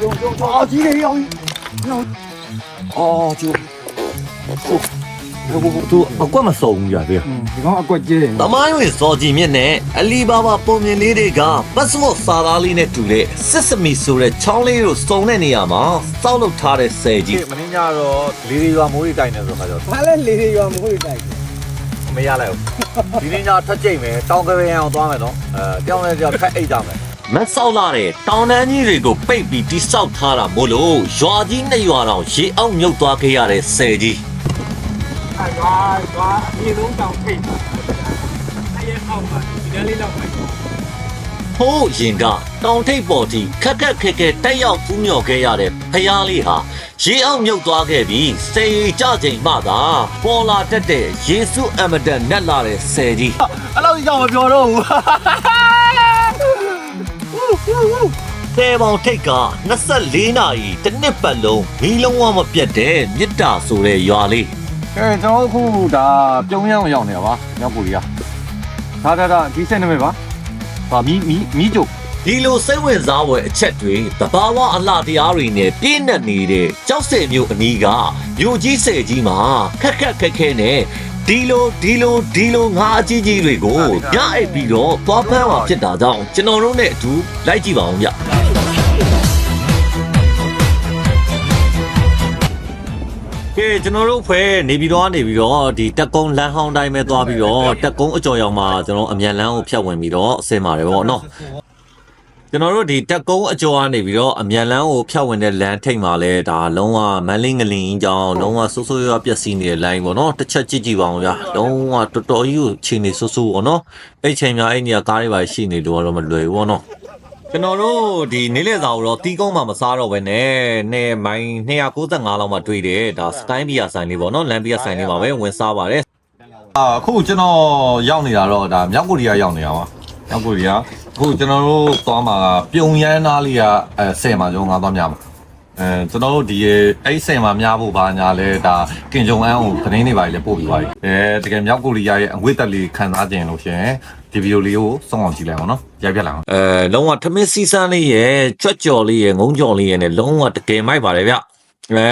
中中中！啊，今天要要哦，就ဟိုသူအကွက်မစုံဘူးရဗျာ 嗯，你讲阿国姐， သမိုင်းဝင်စော်ကြည်မြင့်နဲ့အလီဘာဘာပုံမြင်လေးတွေကပတ်စမော့စာသားလေးနဲ့တူတဲ့စစ်စမီဆိုတဲ့ချောင်းလေးကိုစုံတဲ့နေရာမှာစောက်လုပ်ထားတဲ့ဆယ်ကြီး မင်းညတော့လေတွေရွာမိုးတွေတိုင်နေဆိုခါကျတော့ 他来离的远，不会带。 မရလိုက်ဘူးဒီနေ့ညထက်ကြိတ်မယ်တောင်ကပင်အောင်သွားမယ်နော်အဲတောင်းလဲကြောက်ခက်အိတ်ကြမယ် မဆောက်လာတဲ့တောင်တန်းကြီးတွေကိုပိတ်ပြီးတိဆောက်ထားတာမို့လို့ရွာကြီးနှစ်ရွာတောင်ရေအောက်မြုပ်သွားခဲ့ရတဲ့ဆယ်ကြီး။ရွာရွာအမြင့်ဆုံးတောင်ထိပ်။အဲရဲ့အောက်မှာဒီတန်းလေးတော့ပဲ။ဟိုးရင်ကတောင်ထိပ်ပေါ်ထိခက်ခက်ခဲခဲတက်ရောက်ကူးမြော်ခဲ့ရတဲ့ဖျားလေးဟာရေအောက်မြုပ်သွားခဲ့ပြီးဆယ်ရီကြချိန်မှသာပေါ်လာတတ်တဲ့ယေရှုအမတန်နဲ့လာတဲ့ဆယ်ကြီး။အဲ့လိုကြီးကြောင့်မပြောတော့ဘူး။ ဆယ်ပေါင်ထိတ်က24နာရီတစ်နှစ်ပတ်လုံးမီးလုံးဝမပြတ်တဲ့မြစ်တာဆိုတဲ့ရွာလေးကဲကျွန်တော်အခုဒါပြုံးရအောင်ရောက်နေတာပါမြောက်ပူရီကဒါဒါဒါဒီစက်နေမယ်ပါဗာမီမီမီကျုပ်ဒီလိုစိတ်ဝင်စားဖွယ်အချက်တွေတဘာဝအလှတရားတွေနဲ့ပြည့်နှက်နေတဲ့ကြောက်စဲမျိုးအနီးကမြို့ကြီးဆယ်ကြီးမှာခက်ခက်ခက်ခဲနဲ့ ဒီလိုဒီလိုဒီလိုငါအကြီးကြီးတွေကိုညအိပ်ပြီးတော့သွားဖမ်းမှာဖြစ်တာကြောင့်ကျွန်တော်တို့နဲ့အတူလိုက်ကြည့်ပါအောင်ဗျကဲကျွန်တော်တို့ဖွဲ့နေပြီးတော့နေပြီးတော့ဒီတက်ကုန်းလမ်းဟောင်းတိုင်းပဲသွားပြီးတော့တက်ကုန်းအကျော်ရောက်မှာကျွန်တော်အမြန်လမ်းကိုဖြတ်ဝင်ပြီးတော့အစင်ပါတယ်ပေါ့နော် ကျွန်တော်တို့ဒီတက်ကုန်းအကျော်ကနေပြီးတော့အမြန်လန်းကိုဖြတ်ဝင်တဲ့လမ်းထိပ်မှာလဲဒါလုံးဝမန်းလေးငလင်ကြီးကြောင်းလုံးဝဆိုးဆိုးရွားရွားပျက်စီးနေတဲ့ line ပေါ့နော်တစ်ချက်ကြည့်ကြည့်ပါအောင်ဗျာလုံးဝတော်တော်ကြီးကိုချိန်နေဆိုးဆိုးပေါ့နော်အဲ့ချိန်များအဲ့နေရာကားတွေပါရှိနေလို့တော့မလွယ်ဘူးပေါ့နော်ကျွန်တော်တို့ဒီနေလေစာကိုတော့တီးကုန်းမှာမစားတော့ဘဲနဲ့နဲ့မိုင်295လောက်မှတွေ့တယ်ဒါစကိုင်းဘီယာဆိုင်လေးပေါ့နော်လမ်းဘီယာဆိုင်လေးမှာပဲဝင်စားပါတယ်အာအခုကျွန်တော်ရောက်နေတာတော့ဒါမြောက်ကိုရီးယားရောက်နေတာပါမြောက်ကိုရီးယား အခုကျွန်တော်တို့သွားမှာကပြုံရမ်းသားလေးကအဲဆယ်မှာကျွန်တော်ငါသွားများမှာအဲကျွန်တော်တို့ဒီအဲ့ဆယ်မှာများဖို့ဘာညာလဲဒါကင်ဂျုံအန်းကိုသတင်းတွေပါလေပို့ပြီးပါပြီအဲတကယ်မြောက်ကိုရီးယားရဲ့အငွေ့တက်လေးခံစားကြင်လို့ရှင်ဒီဗီဒီယိုလေးကိုစောင့်အောင်ကြည့်လိုက်အောင်နော်ရိုက်ပြလိုက်အောင်အဲလုံးဝထမင်းစီစမ်းလေးရယ်ကြွက်ကြော်လေးရယ်ငုံကြော်လေးရယ်နဲ့လုံးဝတကယ်မိုက်ပါတယ်ဗျအဲ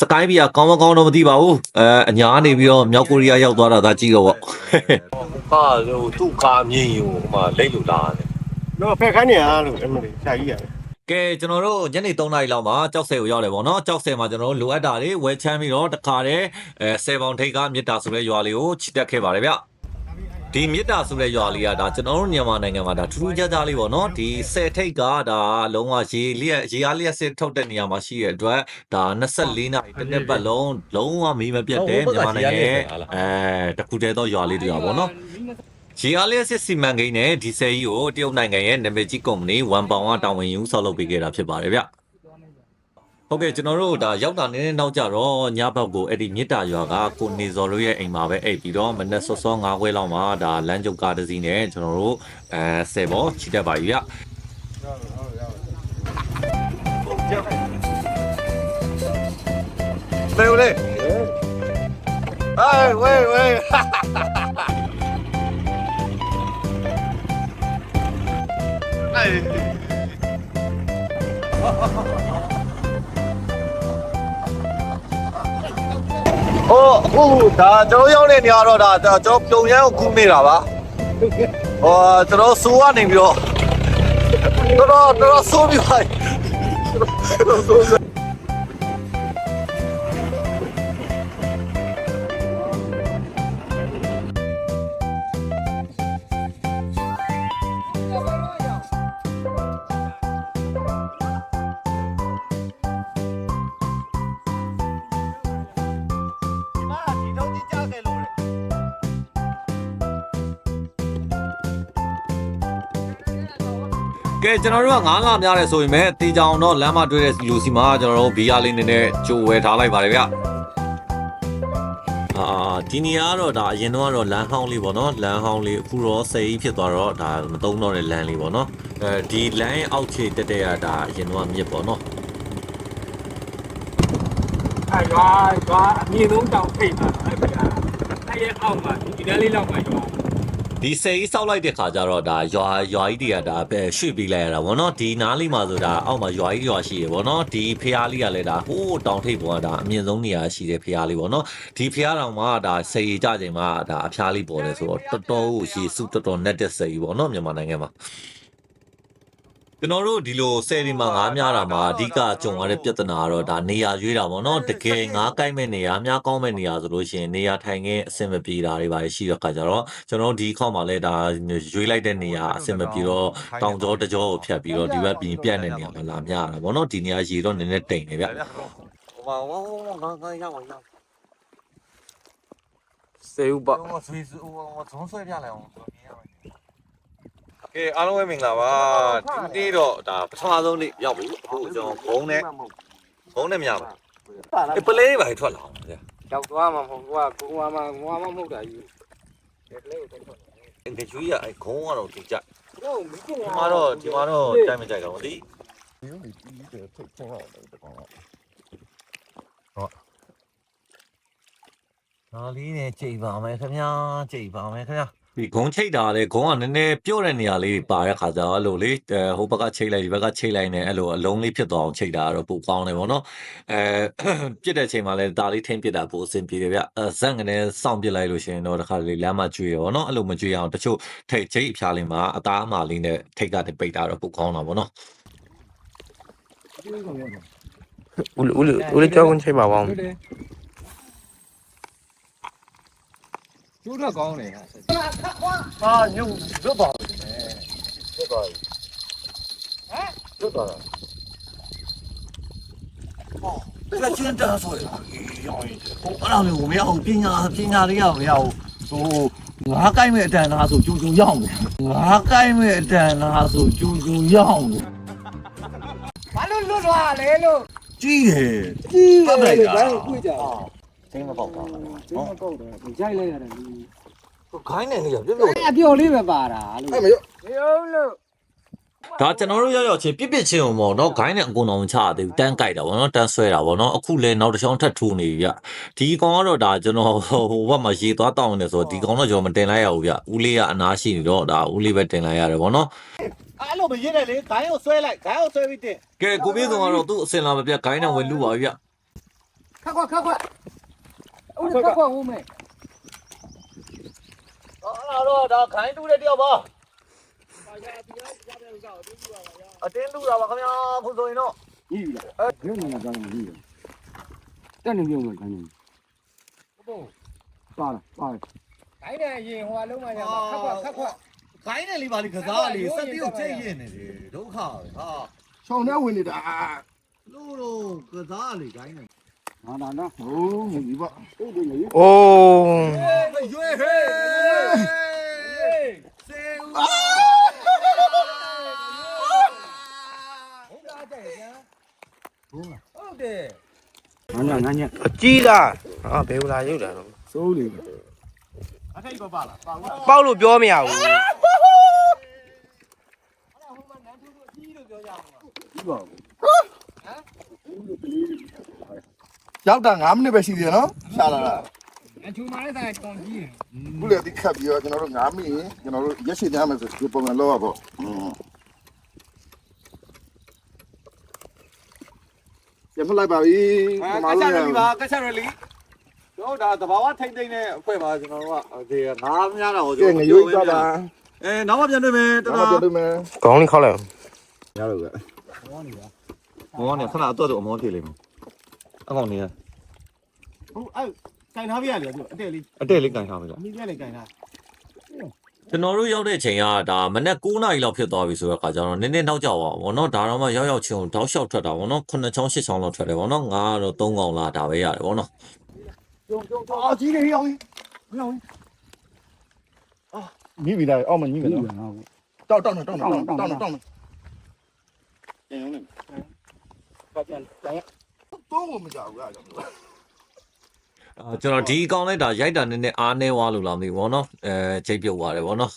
စကိုင်းဘီကကောင်းမကောင်းတော့မသိပါဘူးအဲအညာနေပြီးတော့မြောက်ကိုရီးယားရောက်သွားတာဒါကြည့်တော့ပေါ့ဟာဟိုသူ့ကားမြင်ယူဟိုမှာလိတ်လို့လာတယ် တော့ဖက်ခန်းနေရလို့အမလေးရှာကြီးရတယ်ကဲကျွန်တော်တို့ညနေ3နာရီလောက်မှာကြောက်ဆယ်ကိုရောက်တယ်ဗောနော်ကြောက်ဆယ်မှာကျွန်တော်တို့လိုအပ်တာတွေဝယ်ချမ်းပြီးတော့တခါတည်းအဲဆယ်ပေါင်ထိတ်ကမြစ်တာဆိုတဲ့ရွာလေးကိုချစ်တက်ခဲ့ပါတယ်ဗျဒီမြစ်တာဆိုတဲ့ရွာလေးကဒါကျွန်တော်တို့မြန်မာနိုင်ငံမှာဒါထူးထူးခြားခြားလေးပေါ့နော်ဒီဆယ်ထိတ်ကဒါလုံးဝရေလျက်ရေအားလျက်စစ်ထုတ်တဲ့နေရာမှာရှိတဲ့အတွက်ဒါ24နာရီတစ်နှစ်ပတ်လုံးလုံးဝမီးမပြတ်တဲ့မြန်မာနိုင်ငံရဲ့အဲတခုတည်းသောရွာလေးတွေပါပေါ့နော် ရေအားလျက်စစ်စီမံကိန်းနဲ့ဒီဆယ်ကြီးကိုတရုတ်နိုင်ငံရဲ့နာမည်ကြီးကုမ္ပဏီဝန်ပောင်ကတာဝန်ယူဆောက်လုပ်ပေးခဲ့တာဖြစ်ပါတယ်ဗျဟုတ်ကဲ့ကျွန်တော်တို့ဒါရောက်တာနည်းနည်းနောက်ကြတော့ညဘက်ကိုအဲ့ဒီမြစ်တာရွာကကိုနေစော်တို့ရဲ့အိမ်မှာပဲအိပ်ပြီးတော့မနက်စောစော9ခွဲလောက်မှာဒါလမ်းကျုပ်ကားတစ်စီးနဲ့ကျွန်တော်တို့အဲဆယ်ဘောချီတက်ပါပြီဗျလေလေဟေးဝေးဝေး ဟိုအခုဒါကျွန်တော်ရောက်တဲ့နေရာတော့ဒါကျွန်တော်ပြုံရမ်းကိုကူးနေတာပါဟိုကျွန်တော်စိုးကနေပြီးတော့တော်တော်တော်ဆိုးပြီးပါတော်ဆိုး ကဲကျွန်တော်တို့က9လများတယ်ဆိုရင်ပဲတေချောင်တော့လမ်းမတွေ့တဲ့လူစီမှာကျွန်တော်တို့ဘီယာလေးနည်းနည်းကြိုဝယ်ထားလိုက်ပါတယ်ဗျအာဒီနေရာကတော့ဒါအရင်တော့ကတော့လမ်းဟောင်းလေးပေါ့နော်လမ်းဟောင်းလေးအခုတော့စိတ်ဖြစ်သွားတော့ဒါမတုံးတော့တဲ့လမ်းလေးပေါ့နော်အဲဒီလမ်းအောက်ခြေတက်တဲ့ကဒါအရင်တော့မြစ်ပေါ့နော်အဲရွာရွာအမြင့်ဆုံးတောင်ထိပ်ပါအဲ့ဗျာအဲ့ရဲ့အောက်မှာဒီတန်းလေးလောက်ပါရွာ ဒီစိတ်စောက်လိုက်တဲ့ခါကျတော့ဒါရွာရွာကြီးတွေကဒါပဲရွှေ့ပြီးလိုက်ရတာဗောနော်ဒီနားလေးမှာဆိုတာအောက်မှာရွာကြီးရွာရှိရဗောနော်ဒီဖျားလေးကလည်းဒါဟိုးတောင်ထိပ်ပေါ်ကဒါအမြင့်ဆုံးနေရာရှိတဲ့ဖျားလေးဗောနော်ဒီဖျားတောင်မှာဒါစိတ်ကြချိန်မှာဒါအဖျားလေးပေါ်တယ်ဆိုတော့တော်တော်ကိုရေစုတော်တော်နဲ့တဲ့စိတ်ဗောနော်မြန်မာနိုင်ငံမှာ ကျွန်တော်တို့ဒီလိုဆယ်ဒီမှာငားများတာမှာအဓိကကြုံရတဲ့ပြဿနာကတော့ဒါနေရာရွေးတာပေါ့နော်တကယ်ငားကိုက်မဲ့နေရာအများကောင်းမဲ့နေရာဆိုလို့ရှိရင်နေရာထိုင်ခင်းအဆင်မပြေတာတွေပါရှိတဲ့အခါကျတော့ကျွန်တော်တို့ဒီခေါက်မှာလဲဒါရွေးလိုက်တဲ့နေရာအဆင်မပြေတော့တောင်ကျောတကြောကိုဖြတ်ပြီးတော့ဒီဘက်ပြင်ပြတ်တဲ့နေရာမှာလာမြရတာပေါ့နော်ဒီနေရာရေတော့နည်းနည်းတိမ်နေဗျ ဟိုမှာဝါဝါငါငါရောက်ရောက် စေဦးပေါ့ 我随时我我从随便来，我昨天。 ကဲအားလုံးပဲမင်္ဂလာပါဒီနေ့တော့ဒါပထမဆုံးနေ့ရောက်ပြီအခုကျွန်တော်ဘုံနဲ့ဘုံနဲ့မြပါအေးပလေးတွေပါထွက်လာအောင်ဗျာရောက်သွားမှာမဟုတ်ဘူးကကိုကမှငွားမမဟုတ်တာကြီးဒီလေးကိုတော့အင်္ဂကျွေးရအဲခုံးကတော့သူကြိုက်တော့မကြည့်ဒီရမှာတော့ဒီမှာတော့တိုက်မကြိုက်တော့မသိဒါလေးနဲ့ကြိတ်ပါမယ်ခင်ဗျာကြိတ်ပါမယ်ခင်ဗျာ ဒီဂုံချိတ်တာလေဂုံကနည်းနည်းပြော့တဲ့နေရာလေးပါတဲ့ခါကျတော့အဲ့လိုလေအဲဟိုဘက်ကချိတ်လိုက်ဒီဘက်ကချိတ်လိုက်နေအဲ့လိုအလုံးလေးဖြစ်သွားအောင်ချိတ်တာကတော့ပိုကောင်းတယ်ဗောနော်အဲပြစ်တဲ့ချိန်မှာလည်းဒါလေးထင်းပြစ်တာပိုအဆင်ပြေတယ်ဗျအဲဇက်ငနဲ့စောင့်ပြစ်လိုက်လို့ရှိရင်တော့တစ်ခါလေလမ်းမှာကျွေးရောနော်အဲ့လိုမကျွေးအောင်တချို့ထိတ်ချိတ်အဖျားလေးမှာအသားအမာလေးနဲ့ထိတ်ကနေပိတ်တာတော့ပိုကောင်းတာဗောနော်ဦးဦးဦးလေးကြောင်းချိန်ပါဘောင်း ကျိုးထွက်ကောင်းတယ်ဟာဟာညုံလွတ်ပါပြီလွတ်ပါပြီဟမ်လွတ်ပါလားဟုတ်ကချင်းတာဆိုရရောဟိုအဲ့လိုမျိုးမရဘူးပညာပညာတွေကမရဘူးဟိုငါးကိုက်မဲ့အတန်သားဆိုကျူကျူရောက်တယ်ငါးကိုက်မဲ့အတန်သားဆိုကျူကျူရောက်တယ်ဘာလို့လွတ်သွားလဲလို့ကြီးတယ်ကြီးတယ်ဘာလို့ကြွေးကြ သိမပေါက်တာကျင်းမကောက်တယ်ရိုက်လိုက်ရတယ်လူခိုင်းနေနေရပြပြအပျော်လေးပဲပါတာလို့အဲ့မရောမရောလို့ဒါကျွန်တော်တို့ရောက်ရောက်ချင်းပြစ်ပြစ်ချင်းအောင်ပေါ့နော်ဂိုင်းနဲ့အကုန်အောင်မချရသေးဘူးတန်းကြိုက်တာဗောနော်တန်းဆွဲတာဗောနော်အခုလဲနောက်တစ်ချောင်းထပ်ထိုးနေပြီဗျဒီကောင်ကတော့ဒါကျွန်တော်ဟိုဘက်မှာရေသွားတောင်းနေဆိုတော့ဒီကောင်တော့ကျွန်တော်မတင်လိုက်ရဘူးဗျဦးလေးကအနားရှိနေတော့ဒါဦးလေးပဲတင်လိုက်ရတယ်ဗောနော်အဲ့လိုမရင်းနဲ့လေဂိုင်းကိုဆွဲလိုက်ဂိုင်းကိုဆွဲပြီးတင်ကဲကိုပြေးဆောင်ကတော့သူ့အစင်လာမပြတ်ဂိုင်းနဲ့ဝင်လူပါပြီဗျခက်ခွက်ခက်ခွက် ဦးခက်ခွက်ဦးမေအဲ့တော့ဒါခိုင်းတူးတဲ့တယောက်ပါအတင်းတူးတာပါခင်ဗျာခုဆိုရင်တော့ကြီးပြီလားအဲဘယ်မှာကြောင်းကြီးလဲတက်နေပြုံးလို့ခိုင်းနေပါလားပါတိုင်းနဲ့ရင်ဟိုအလုံးမှရမှာခက်ခွက်ခက်ခွက်ခိုင်းတယ်လေးပါလေကစားလေစက်တိကိုကျိတ်ရင်နေတယ်ဒုက္ခပဲဟာချောင်းထဲဝင်နေတာလို့လို့ကစားလေခိုင်းနေ ဟာနာနာဟိုးမြည်ပါဟုတ်တယ်လေအိုးရွေးဟေးစေဦးဟုတ်လားတဲ့ဗျာဟုတ်တယ်ငါညငါညအကြီးလားဟာဘယ်လိုလာရုပ်တာတော့စိုးလေအထိတ်ပါပါလားပါဘူးပေါက်လို့ပြောမရဘူးကြီးပါဘူး ရောက်တာ9မိနစ်ပဲရှိသေးတယ်နော်ရှာလာတာအချူမိုင်းဆိုင်ကွန်ကြီးခုလေဒီခတ်ပြီးတော့ကျွန်တော်တို့9မိနစ်ကျွန်တော်တို့ရက်ရှိသားမယ်ဆိုဒီပုံစံလောက်ရပေါ့อืมရမလိုက်ပါပြီကကျွန်က်တော်ချတို့ရလီပါကက်ချရလီတို့ဒါတဘာဝထိမ့်သိမ့်တဲ့အဖွဲ့ပါကျွန်တော်တို့ကဒီငါးများတာကိုကဲငရွေးကြတာအဲနောက်မှပြန်တွေ့မယ်တတော့တာပြတ်မယ်ခေါင်းလေးခောက်လိုက်အောင်ရတော့ကမောနဲ့ခဏတော့တော့အမောဖြစ်လိမ့်မယ် အကောင်နေရဟုတ်အဲ့တိုင်ထားပြရလေသူအတက်လေးအတဲ့လေးကန်ထားပြီလားအမိပြလေးတိုင်ထားကျွန်တော်တို့ရောက်တဲ့အချိန်ကဒါမနေ့9နာရီလောက်ဖြစ်သွားပြီဆိုတော့အခါကျတော့နည်းနည်းနောက်ကျသွားပါဘောနော်ဒါတော့မှရောက်ရောက်ချင်းတောက်လျှောက်ထွက်တာဗောနော်9ချောင်း10ချောင်းလောက်ထွက်တယ်ဗောနော်ငါကတော့3កောင်လာဒါပဲရတယ်ဗောနော်ကျုံကျုံအော်ကြီးနေရောင်းမရောင်းအာညီးပြီလားအောက်မညီးပြီလားတောက်တောက်တောက်တောက်တောက်တောက်တောက်တောက်ပြန်ရုံးနေပတ်ပြန်တိုင်းတော့ မကြောက်ဘူးအဲ့ဒါအာကျွန်တော်ဒီအကောင်လိုက်ဒါရိုက်တာနည်းနည်းအားနေသွားလို့လားမသိဘူးဗောနော်အဲချိန်ပြုတ်သွားတယ်ဗောနော်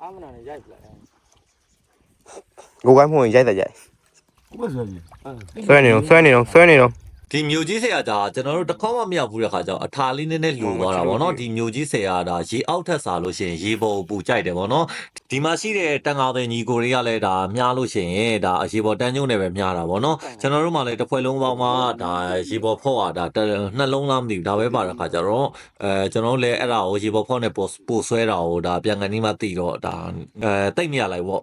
အာမနာနဲ့ရိုက်ပလိုက်ကိုကိုင်းမှုရင်ရိုက်တဲ့ရိုက်ဘယ်ဆိုလဲဆွဲနေတော့ဆွဲနေတော့ဆွဲနေတော့ဒီမြို့ကြီးဆရာဒါကျွန်တော်တို့တစ်ခေါက်မှမရောက်ဘူးတဲ့ခါကျတော့အထာလေးနည်းနည်းလူသွားတာဗောနော်ဒီမြို့ကြီးဆရာဒါရေအောက်ထက်စားလို့ရှိရင်ရေပေါ်ပူကြိုက်တယ်ဗောနော် ဒီမှာရှိတဲ့တန်ငါတဲ့ညီကိုတွေကလည်းဒါမြားလို့ရှိရင်ဒါရေပေါ်တန်းကျုံနဲ့ပဲမြားတာဗောနော်ကျွန်တော်တို့မှလည်းတစ်ဖွဲလုံးပေါင်းမှာဒါရေပေါ်ဖော့ရတာတစ်နှလုံးလားမသိဘူးဒါပဲပါတဲ့ခါကျတော့အဲကျွန်တော်တို့လည်းအဲ့ဒါကိုရေပေါ်ဖော့နဲ့ပို့ပို့ဆွဲတာကိုဒါပြန်ကန်ဒီမှသိတော့ဒါအဲတိတ်မရလိုက်ဗော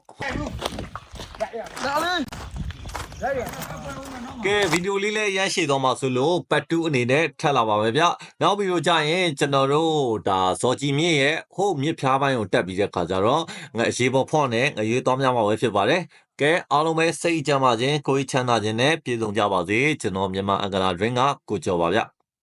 ကဲဗီဒီယိုလေးလည်းရရှိသွားမှာဆိုလို့ပတ်တူးအနေနဲ့ထပ်လာပါမယ်ဗျနောက်ဗီဒီယိုကြရင်ကျွန်တော်တို့ဒါဇော်ကြည်မြင့်ရဲ့ဟို့မြစ်ဖျားပိုင်းကိုတက်ပြီးတဲ့ခါကျတော့ငရေပေါ်ဖော့နဲ့ငရေသွားများမှာပဲဖြစ်ပါတယ်ကဲအားလုံးပဲစိတ်ကြမ်းပါခြင်းကိုယ်ချမ်းသာခြင်းနဲ့ပြည့်စုံကြပါစေကျွန်တော်မြန်မာအင်္ဂလာ drink ကကိုကျော်ပါဗျ